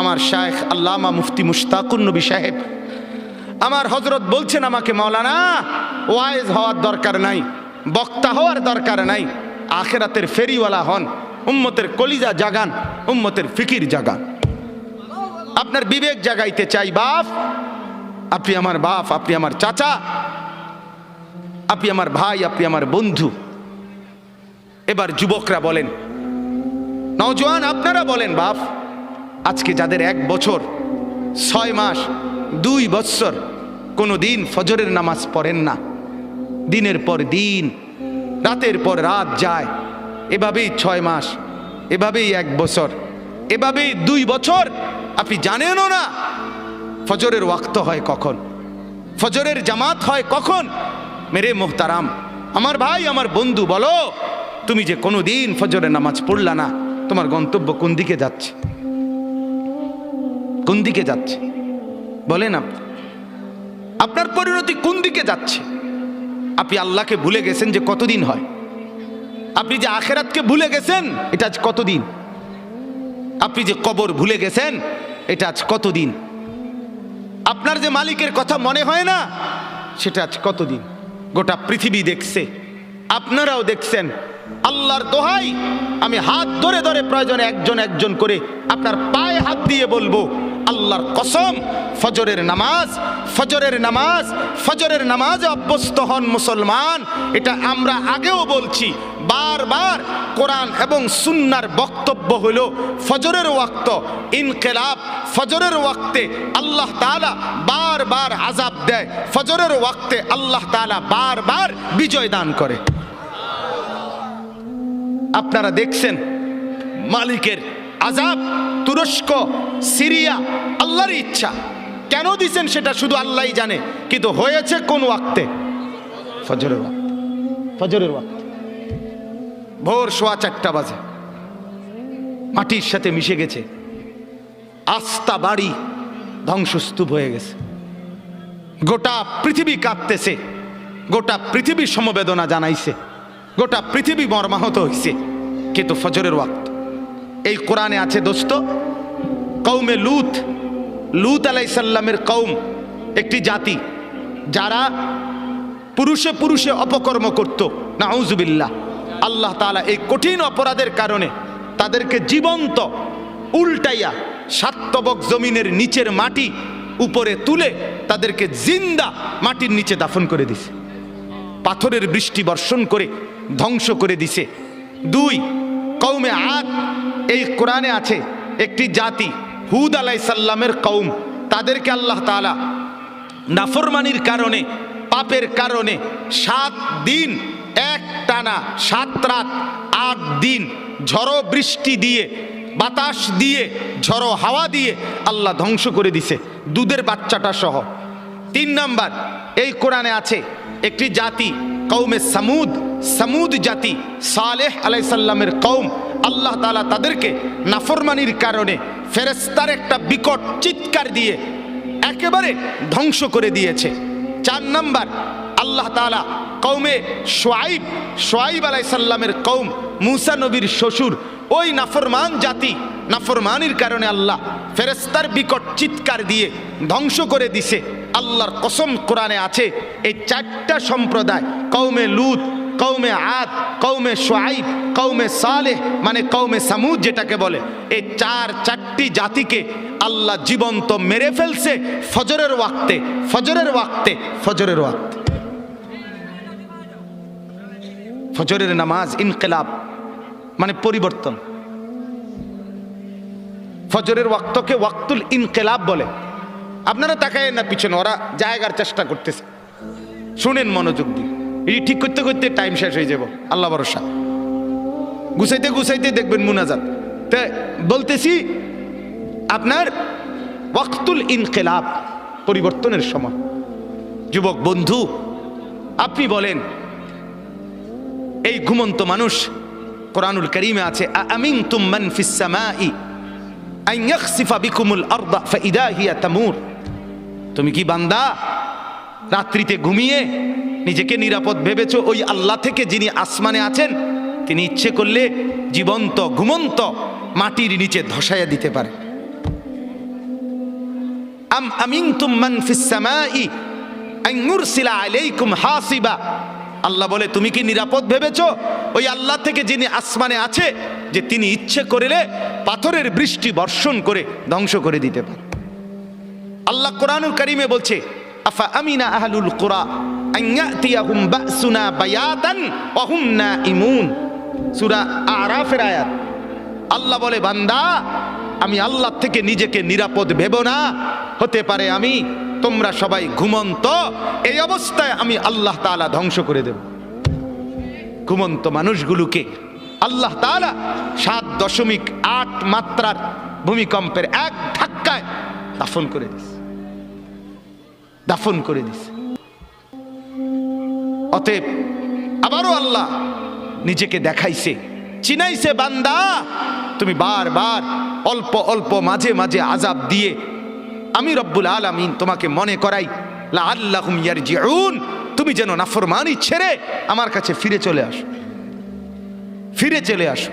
আমার শায়েখ আল্লামা মুফতি মুশতাকুর নবী সাহেব, আমার হজরত বলছেন আমাকে, মাওলানা, ওয়াইজ হওয়ার দরকার নাই, বক্তা হওয়ার দরকার নাই, আখেরাতের ফেরিওয়ালা হন, উম্মতের কলিজা জাগান, উম্মতের ফিকির জাগান। আপনার বিবেক জাগাইতে চাই, বাপ। আপনি আমার বাপ, আপনি আমার চাচা, আপনি আমার ভাই, আপনি আমার বন্ধু। এবার যুবকরা বলেন, নওজোয়ান, আপনারা বলেন, বাপ আজকে যাদের এক বছর, ছয় মাস, দুই বৎসর কোনো দিন ফজরের নামাজ পড়েন না। দিনের পর দিন, রাতের পর রাত যায়। এভাবেই ছয় মাস, এভাবেই এক বছর, এভাবেই দুই বছর, আপনি জানেনও না ফজরের ওয়াক্ত হয় কখন, ফজরের জামাত হয় কখন। মেরে মোহতারাম, আমার ভাই, আমার বন্ধু, বলো, তুমি যে কোনো দিন ফজরের নামাজ পড়লা না, তোমার গন্তব্য কোন দিকে যাচ্ছে? কোন দিকে যাচ্ছে? বলেন আপনি। আপনার পরিণতি কোন দিকে যাচ্ছে? আপনি আল্লাহকে ভুলে গেছেন যে কতদিন হয়? আপনি যে আখেরাতকে ভুলে গেছেন, এটা আজ কতদিন? আপনি যে কবর ভুলে গেছেন, এটা আজ কতদিন? আপনার যে মালিকের কথা মনে হয় না, সেটা আজ কতদিন? গোটা পৃথিবী দেখছে, আপনারাও দেখছেন। আল্লাহর দোহাই, আমি হাত ধরে ধরে প্রয়োজনে একজন একজন করে আপনার পায়ে হাত দিয়ে বলব আল্লাহর কসম, ফজরের নামাজ ফজরের নামাজ, ফজরের নামাজে অভ্যস্ত হন মুসলমান। এটা আমরা আগেও বলছি, বারবার কোরআন এবং সুন্নার বক্তব্য হলো ফজরের ওয়াক্ত ইনকেলাব, ফজরের ওয়াক্তে আল্লাহ তাআলা বারবার আজাব দেয়, ফজরের ওয়াক্তে আল্লাহ তাআলা বারবার বিজয় দান করে। আপনারা দেখছেন মালিকের আজাব তুরস্ক, সিরিয়া আল্লাহর ইচ্ছা। কেন দিছেন সেটা শুধু আল্লাহই জানে, কিন্তু হয়েছে কোন ওয়াক্তে? ফজরের ওয়াক্ত। ফজরের ওয়াক্ত। ভোর সোয়া চারটা বাজে। মাটির সাথে মিশে গেছে। আস্থা বাড়ি ধ্বংসস্তূপ হয়ে গেছে। গোটা পৃথিবী কাঁপতেছে। গোটা পৃথিবী সমবেদনা জানাইছে। গোটা পৃথিবী মর্মাহত হইছে। কিন্তু ফজরের ওয়াক্ত এই কোরআনে আছে দোস্ত কৌমে লুত লুত আলাইসাল্লামের কৌম একটি জাতি যারা পুরুষে পুরুষে অপকর্ম করত। নাউজুবিল্লাহ। আল্লাহ তাআলা এই কঠিন অপরাধের কারণে তাদেরকে জীবন্ত উল্টাইয়া সাত্তবক জমিনের নিচের মাটি উপরে তুলে তাদেরকে জিন্দা মাটির নিচে দাফন করে দিছে। পাথরের বৃষ্টি বর্ষণ করে ধ্বংস করে দিছে। দুই কৌমে আদ এই কোরআনে আছে একটি জাতি, হুদ আলাই সাল্লামের কৌম তাদেরকে আল্লাহ তাআলা নাফরমানির কারণে, পাপের কারণে সাত দিন এক টানা সাত রাত, আট দিন ঝড়ো বৃষ্টি দিয়ে, বাতাস দিয়ে, ঝড়ো হাওয়া দিয়ে আল্লাহ ধ্বংস করে দিছে, দুধের বাচ্চাটা সহ। তিন নাম্বার, এই কোরআনে আছে একটি জাতি কৌমে সামুদ। সামুদ জাতি সালেহ আলাইসাল্লামের কৌম আল্লাহ তালা তাদেরকে নাফরমানির কারণে ফেরেস্তার একটা বিকট চিৎকার দিয়ে একেবারে ধ্বংস করে দিয়েছে। চার নাম্বার, আল্লাহ তাআলা কৌমে সোয়াইব সোয়াইব আলাইসাল্লামের কৌম মুসা নবীর শ্বশুর, ওই নাফরমান জাতি নাফরমানির কারণে আল্লাহ ফেরেস্তার বিকট চিৎকার দিয়ে ধ্বংস করে দিছে। আল্লাহর কসম কোরআনে আছে, এই চারটা সম্প্রদায় কৌমে লুত কৌমে আদ কৌমে সোয়াইব কৌমে সালেহ মানে কৌমে সামুদ যেটাকে বলে। এই চার, চারটি জাতিকে আল্লাহ জীবন্ত মেরে ফেলছে ফজরের ওয়াক্তে ফজরের ওয়াক্তে ফজরের ওয়াক্তে। ফজরের নামাজ ইনকেলাব মানে পরিবর্তন। ফজরের ওয়াক্তকে ওয়াক্তুল ইনকেলাব বলে। আপনারা তাকায় না পিছনে, ওরা জায়গার চেষ্টা করতেছে। শুনেন মনোযোগ দিয়ে। এটি ঠিক করতে করতে টাইম শেষ হয়ে যাব। আল্লাহ ভরসা। গুছাইতে গুছাইতে দেখবেন মুনাজাত। তা বলতেছি, আপনার ওয়াক্তুল ইনকেলাব পরিবর্তনের সময়। যুবক বন্ধু, আপনি বলেন, এই ঘুমন্ত মানুষ কোরআনুল করিমে আছে আমিন তুমান ফিসামাই ফাইদা তুমি কি বান্দা? রাত্রিতে ঘুমিয়ে নিজেকে নিরাপদ ভেবেছো ওই আল্লাহ থেকে যিনি আসমানে আছেন, তিনি ইচ্ছে করলে জীবন্ত, ঘুমন্ত মাটির নিচে ধসাইয়া দিতে পারে। আম মান আলাইকুম হাসিবা। আল্লাহ বলে, তুমি কি নিরাপদ ভেবেছ ওই আল্লাহ থেকে যিনি আসমানে আছে, যে তিনি ইচ্ছে করিলে পাথরের বৃষ্টি বর্ষণ করে ধ্বংস করে দিতে পারে। আল্লাহ কোরআনুল কারিমে বলছে, আফা আমিনা আহলুল কুরা? আন ইয়াতিয়াহুম বাসুনা বায়াতান ওয়া হুম নাইমুন সূরা আরাফের আয়াত আল্লাহ বলে, বান্দা, আমি আল্লাহ থেকে নিজেকে নিরাপদ ভেবো না। হতে পারে আমি, তোমরা সবাই ঘুমন্ত, এই অবস্থায় আমি আল্লাহ তাআলা ধ্বংস করে দেব। ঘুমন্ত মানুষগুলোকে আল্লাহ তাআলা সাত দশমিক আট মাত্রার ভূমিকম্পের এক ধাক্কায় দাফন করে দিস দাফন করে দিস অতএব আবারও আল্লাহ নিজেকে দেখাইছে, চিনাইছে বান্দা। তুমি বারবার অল্প অল্প মাঝে মাঝে আজাব দিয়ে আমি রব্বুল আলামিন তোমাকে মনে করাই লা ইয়ারজিউন, তুমি যেন নাফরমানি ছেড়ে আমার কাছে ফিরে চলে আসো। ফিরে চলে আসো।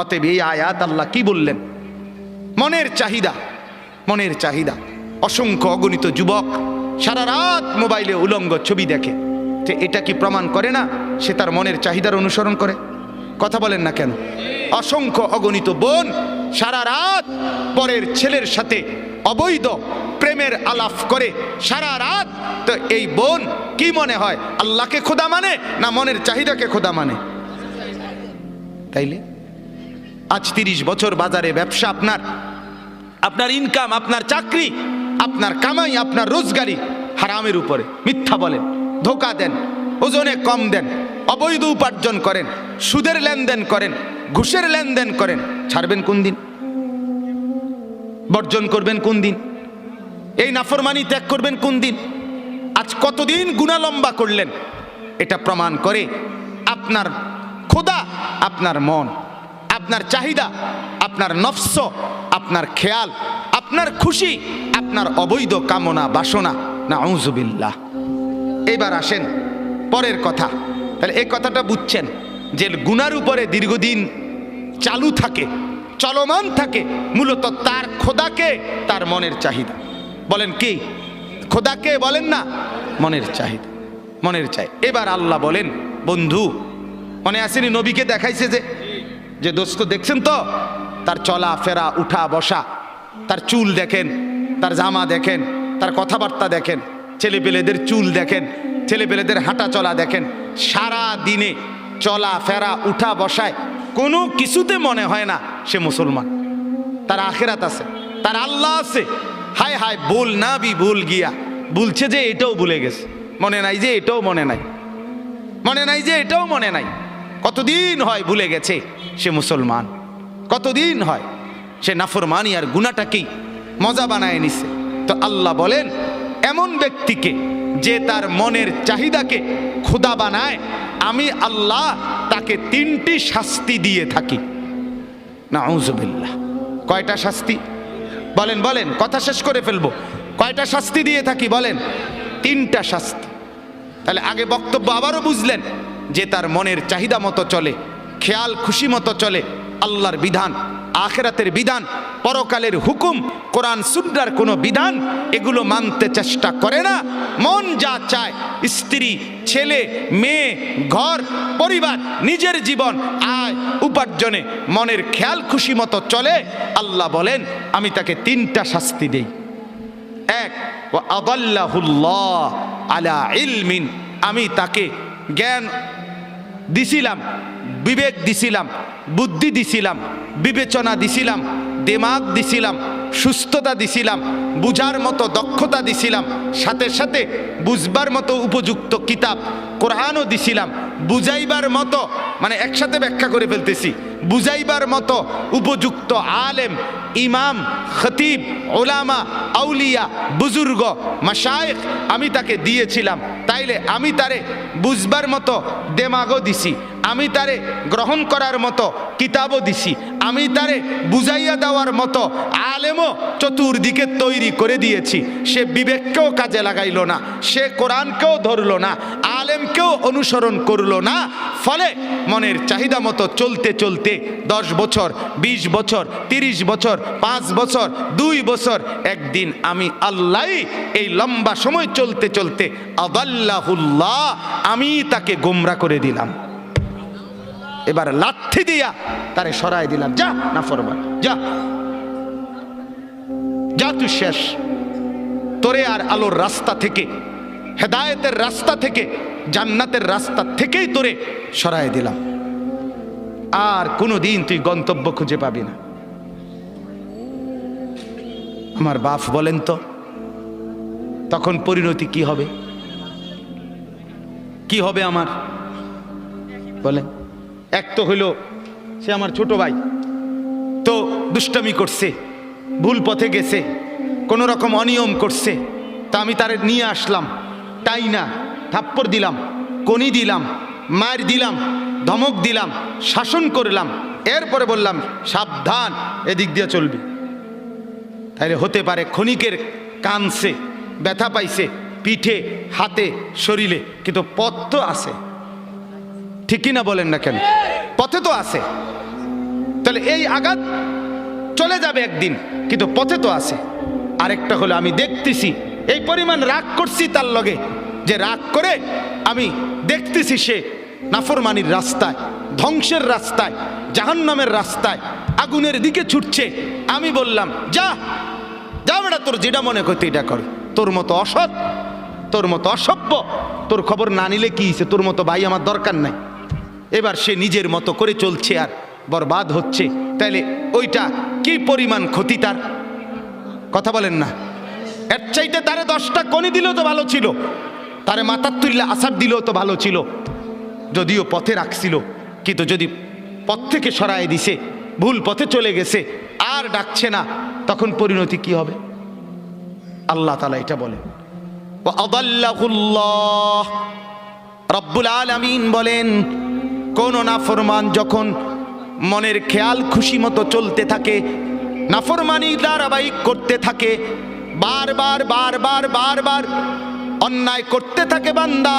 অতএব এই আয়াত আল্লাহ কি বললেন? মনের চাহিদা মনের চাহিদা। অসংখ্য অগণিত যুবক সারা রাত মোবাইলে উলঙ্গ ছবি দেখে। যে এটা কি প্রমাণ করে না সে তার মনের চাহিদার অনুসরণ করে? কথা বলেন না কেন? অসংখ্য অগণিত বোন সারা রাত পরের ছেলের সাথে অবৈধ প্রেমের আলাপ করে, সারা রাত। তো এই বোন কি মনে হয়, আল্লাহকে খোদা মানে না মনের চাহিদাকে খোদা মানে? তাইলে? আজ তিরিশ বছর বাজারে ব্যবসা আপনার। আপনার ইনকাম আপনার চাকরি, আপনার কামাই, আপনার রোজগারি হারামের উপরে। মিথ্যা বলেন। ধোকা দেন, ওজনে কম দেন, অবৈধ উপার্জন করেন, সুদের লেনদেন করেন, ঘুষের লেনদেন করেন। ছাড়বেন কোন দিন? বর্জন করবেন কোন দিন? এই নাফরমানি ত্যাগ করবেন কোন দিন? আজ কতদিন গুণা লম্বা করলেন? এটা প্রমাণ করে আপনার খোদা, আপনার মন, আপনার চাহিদা, আপনার নফস, আপনার খেয়াল, আপনার খুশি, আপনার অবৈধ কামনা বাসনা। না আউজুবিল্লাহ এবার আসেন। পরের কথা। তাহলে এই কথাটা বুঝছেন যে গুনার উপরে দীর্ঘদিন চালু থাকে, চলমান থাকে, মূলত তার খোদাকে, তার মনের চাহিদা। বলেন কি? খোদাকে বলেন না, মনের চাহিদা। মনের চাই এবার আল্লাহ বলেন, বন্ধু, মনে আসেনি নবীকে দেখাইছে যে যে দোস্ত দেখছেন তো? তার চলা, ফেরা, উঠা, বসা, তার চুল দেখেন, তার জামা দেখেন, তার কথাবার্তা দেখেন। ছেলেপেলেদের চুল দেখেন, ছেলেপেলেদের হাঁটা চলা দেখেন, সারা দিনে চলা ফেরা উঠা বসায় কোনো কিছুতে মনে হয় না সে মুসলমান। তার আখেরাত আছে, তার আল্লাহ আছে। হায় হায় বল না বি ভুল গিয়া। বলছে যে এটাও ভুলে গেছে। মনে নাই যে এটাও মনে নাই। মনে নাই যে এটাও মনে নাই। কতদিন হয় ভুলে গেছে সে মুসলমান? কতদিন হয়? সে নাফরমানি আর গুণাটাকেই মজা বানায় নিছে। তো আল্লাহ বলেন এমন ব্যক্তিকে যে তার মনের চাহিদাকে ক্ষুদা বানায়, আমি আল্লাহ তাকে তিনটি শাস্তি দিয়ে থাকি। না কয়টা শাস্তি? বলেন বলেন, কথা শেষ করে ফেলব। কয়টা শাস্তি দিয়ে থাকি, বলেন? তিনটা শাস্তি। তাহলে আগে বক্তব্য আবারও বুঝলেন যে তার মনের চাহিদা মতো চলে, খেয়াল খুশি মতো চলে, আল্লাহর বিধান। আখেরাতের বিধান, পরকালের হুকুম, কোরআন, সুন্নার কোনো বিধান, এগুলো মানতে চেষ্টা করে না। মন যা চায়, স্ত্রী, ছেলে, মেয়ে, ঘর, পরিবার, নিজের জীবন, আয়, উপার্জনে মনের খেয়াল খুশি মতো চলে। আল্লাহ বলেন, আমি তাকে তিনটা শাস্তি দেই। এক ও আদাল্লাহুল্লাহ আলা ইলমিন। আমি তাকে জ্ঞান দিছিলাম বিবেক দিছিলাম, বুদ্ধি দিছিলাম, বিবেচনা দিছিলাম, দেমাগ দিছিলাম, সুস্থতা দিছিলাম, বুঝার মতো দক্ষতা দিছিলাম, সাথে সাথে বুঝবার মতো উপযুক্ত কিতাব কোরআনও দিছিলাম, বুঝাইবার মতো মানে একসাথে ব্যাখ্যা করে ফেলতেছি। বুঝাইবার মতো উপযুক্ত আলেম, ইমাম, খতিব ওলামা আউলিয়া, বুজুর্গ মাসায়েক আমি তাকে দিয়েছিলাম। তাইলে আমি তারে বুঝবার মতো দেমাগও দিছি, আমি তারে গ্রহণ করার মতো কিতাবও দিছি, আমি তারে বুঝাইয়া দেওয়ার মতো আলেমও চতুর্দিকে তৈরি করে দিয়েছি। সে বিবেককেও কাজে লাগাইল না, সে কোরআনকেও ধরল না আলেমকেও অনুসরণ করল না। ফলে মনের চাহিদা মতো চলতে চলতে দশ বছর ২০ বছর ৩০ বছর, পাঁচ বছর, দুই বছর, একদিন আমি আল্লাহ এই লম্বা সময় চলতে চলতে আদাল্লাহুল্লাহ, আমি তাকে গোমরা করে দিলাম। এবার লাঠি দিয়া তারে সরাই দিলাম। যা না ফরমান যা। যা তুই শেষ। তোরে আর আলোর রাস্তা থেকে হেদায়েতের রাস্তা থেকে, জান্নাতের রাস্তা থেকেই তোরে সরাই দিলাম। আর কোনো দিন তুই গন্তব্য খুঁজে পাবি না। আমার বাপ বলেন তো, তখন পরিণতি কি হবে? কি হবে আমার? বলেন। এক তো হইল, সে আমার ছোট ভাই। তো দুষ্টামি করছে, ভুল পথে গেছে কোনো রকম অনিয়ম করছে। তা আমি তারে নিয়ে আসলাম। তাই না? থাপ্পড় দিলাম, কনি দিলাম, মার দিলাম, ধমক দিলাম, শাসন করলাম। এরপরে বললাম, সাবধান, এদিক দিয়ে চলবি। তাহলে হতে পারে ক্ষণিকের কানছে, ব্যথা পাইছে, পিঠে, হাতে, শরীরে, কিন্তু পথ তো আছে। ঠিকই না বলেন না কেন? পথে তো আছে। তাহলে এই আঘাত চলে যাবে একদিন, কিন্তু পথে তো আছে। আরেকটা হলো আমি দেখতেছি এই পরিমাণ রাগ করছি তার লগে। যে রাগ করে আমি দেখতেছি সে নাফরমানির রাস্তায়, ধ্বংসের রাস্তায়, জাহান্নামের রাস্তায় আগুনের দিকে ছুটছে। আমি বললাম, যা যা বেটা, তোর যেটা মনে করতে এটা কর। তোর মতো অসৎ, তোর মতো অসভ্য, তোর খবর না নিলে কি হইছে? তোর মতো ভাই আমার দরকার নাই। এবার সে নিজের মতো করে চলছে আর বরবাদ হচ্ছে। তাইলে ওইটা কি পরিমাণ ক্ষতি তার? কথা বলেন না। এর চাইতে তারে দশটা কনি দিলেও তো ভালো ছিল। তারে মাথার তুললে আসার দিলেও তো ভালো ছিল। যদিও পথে রাখছিল, কিন্তু যদি পথ থেকে সরায় দিছে, ভুল পথে চলে গেছে, আর ডাকছে না, তখন পরিণতি কি হবে? আল্লাহ তালা এটা বলে রব্বুল আলামিন বলেন, কোন নাফরমান যখন মনের খেয়াল খুশি মতো চলতে থাকে, নাফরমানি ধারাবাহিক করতে থাকে বারবার বারবার বারবার অন্যায় করতে থাকে বান্দা।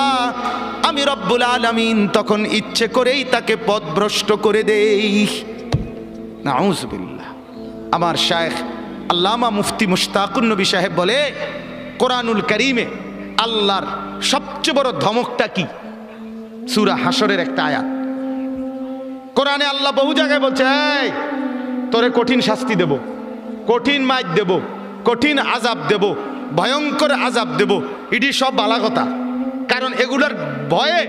আমি রব্বুল আলামিন তখন ইচ্ছে করেই তাকে পথভ্রষ্ট করে দেই। নাউজবিল্লাহ। আমার শায়েখ আল্লামা মুফতি মুশতাকুর নবী সাহেব বলে, কোরআনুল করিমে আল্লাহর সবচেয়ে বড় ধমকটা কি? সুরা হাসরের একটা আয়াত। কোরআনে আল্লাহ বহু জায়গায় বলছে তোরে কঠিন শাস্তি দেব, কঠিন মাইর দেব কঠিন আজাব দেব, ভয়ঙ্কর আজাব দেব। এটি সব বালা কথা। কারণ এগুলার ভয়ে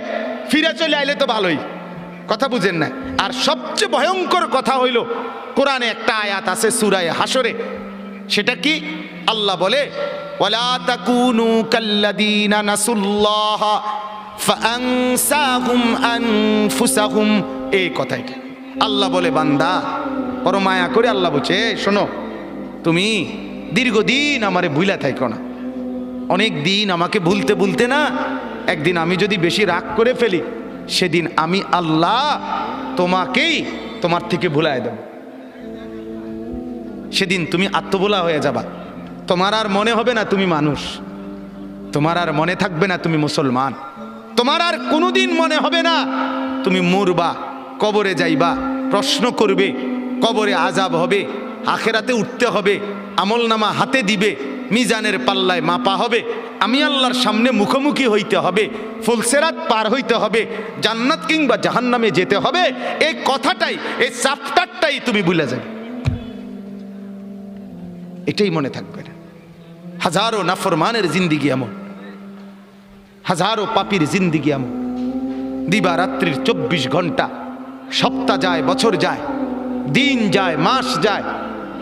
ফিরে চলে আইলে তো ভালোই। কথা বুঝেন না। আর সবচেয়ে ভয়ঙ্কর কথা হইল, কোরআনে একটা আয়াত আছে সুরায় হাসরে সেটা কি? আল্লাহ বলে এই কথাইটা আল্লাহ বলে, বান্দা বড় মায়া করে আল্লাহ বলছে শোনো, তুমি দীর্ঘদিন আমারে ভুলা থাইকো না। অনেক দিন আমাকে ভুলতে ভুলতে না, একদিন আমি যদি বেশি রাগ করে ফেলি, সেদিন আমি আল্লাহ তোমাকেই তোমার থেকে ভুলায় দেব। সেদিন তুমি আত্মবোলা হয়ে যাবা। তোমার আর মনে হবে না তুমি মানুষ। তোমার আর মনে থাকবে না তুমি মুসলমান। তোমার আর কোনোদিন মনে হবে না তুমি মরবা, কবরে যাইবা, প্রশ্ন করবে, কবরে আজাব হবে, আখেরাতে উঠতে হবে আমল নামা হাতে দিবে, মিজানের পাল্লায় মাপা হবে, আমি আল্লাহর সামনে মুখোমুখি হইতে হবে ফুলসেরাত পার হইতে হবে, জান্নাত কিংবা জাহান্নামে যেতে হবে এই কথাটাই এই চাপ্টারটাই তুমি ভুলে যাবে। এটাই মনে থাকবে না। হাজারো নাফরমানের জিন্দিগি এমন, হাজারো পাপির জিন্দিগি এমন। দিবা রাত্রির চব্বিশ ঘণ্টা, সপ্তাহ যায়, বছর যায়, দিন যায়, মাস যায়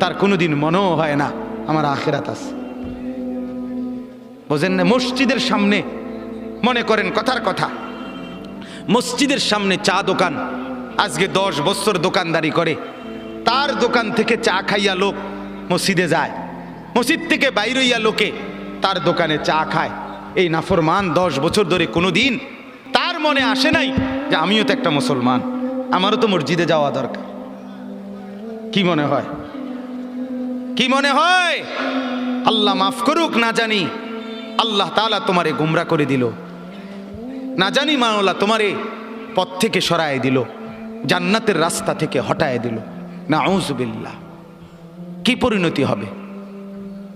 তার কোনোদিন মনেও হয় না। আমার আখেরাত আছে। বোঝেন না, মসজিদের সামনে মনে করেন কথার কথা। মসজিদের সামনে চা দোকান, আজকে দশ বছর দোকানদারি করে। তার দোকান থেকে চা খাইয়া লোক মসজিদে যায়। মসজিদ থেকে বাইর হইয়া লোকে তার দোকানে চা খায়। এই নাফরমান দশ বছর ধরে কোনো দিন তার মনে আসে নাই যে আমিও তো একটা মুসলমান। আমারও তো মসজিদে যাওয়া দরকার। কি মনে হয়? কি মনে হয়? আল্লাহ মাফ করুক, না জানি। আল্লাহ তালা তোমারে গুমরা করে দিল। না জানি মাওলা তোমারে পথ থেকে সরায় দিল, জান্নাতের রাস্তা থেকে হটায় দিল। না আউজবিল্লাহ কি পরিণতি হবে?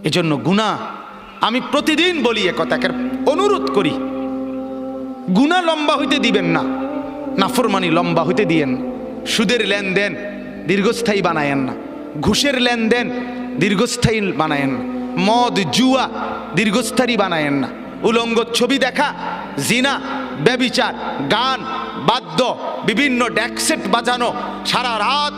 এজন্য গুণা আমি প্রতিদিন বলি এ কথাকে অনুরোধ করি। গুণা লম্বা হইতে দিবেন না, নাফরমানি লম্বা হইতে দিয়েন সুদের লেনদেন দীর্ঘস্থায়ী বানায়েন না। ঘুষের লেনদেন দীর্ঘস্থায়ী বানায়েন। মদ, জুয়া দীর্ঘস্থায়ী বানায়েন। না উলঙ্গ ছবি দেখা, জিনা, ব্যবিচার, গান, বাদ্য, বিভিন্ন ড্যাকসেট বাজানো, সারা রাত